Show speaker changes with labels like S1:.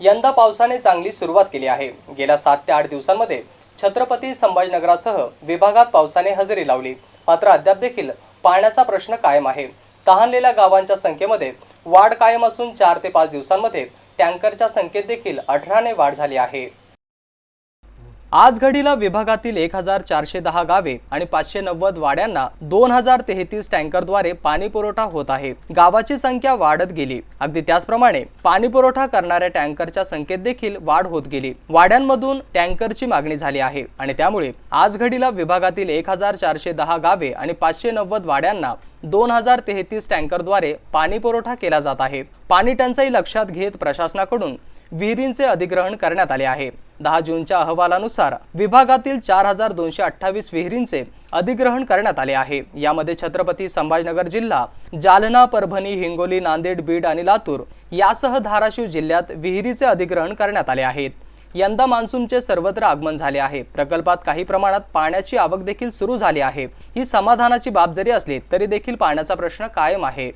S1: यंदा पावसाने चांगली सुरुवात केली आहे. गेल्या सात ते आठ दिवसांमध्ये छत्रपती संभाजीनगरासह विभागात पावसाने हजेरी लावली. मात्र अद्याप देखील पाण्याचा प्रश्न कायम आहे. तहानलेल्या गावांच्या संख्येमध्ये वाढ कायम असून चार ते पाच दिवसांमध्ये टँकरच्या संख्येत देखील अठराने वाढ झाली आहे. आज घडीला विभागातील एक हजार चारशे दहा गावे आणि पाचशे नव्वद वाड्यांना दोन हजार तेहतीस टँकरद्वारे पाणी पुरवठा होत आहे. गावाची संख्या वाढत गेली. अगदी त्याचप्रमाणे पाणी पुरवठा करणाऱ्या टँकरच्या संख्येत देखील वाढ होत गेली. वाड्यांमधून टँकरची मागणी झाली आहे आणि त्यामुळे आज घडीला विभागातील एक हजार चारशे दहा गावे आणि पाचशे नव्वद वाड्यांना दोन हजार तेहतीस टँकरद्वारे पाणी पुरवठा केला जात आहे. पाणी टंचाई लक्षात घेत प्रशासनाकडून विहिरींचे अधिग्रहण करण्यात आले आहे. दहा जूनच्या अहवालानुसार विभागातील चार हजार दोनशे अठ्ठावीस विहिरींचे अधिग्रहण करण्यात आले आहे. यामध्ये छत्रपती संभाजनगर जिल्हा जालना परभणी हिंगोली नांदेड बीड आणि लातूर यासह धाराशिव जिल्ह्यात विहिरीचे अधिग्रहण करण्यात आले आहेत. यंदा मान्सूनचे सर्वत्र आगमन झाले आहे. प्रकल्पात काही प्रमाणात पाण्याची आवक देखील सुरू झाली आहे. ही समाधानाची बाब जरी असली तरी देखील पाण्याचा प्रश्न कायम आहे.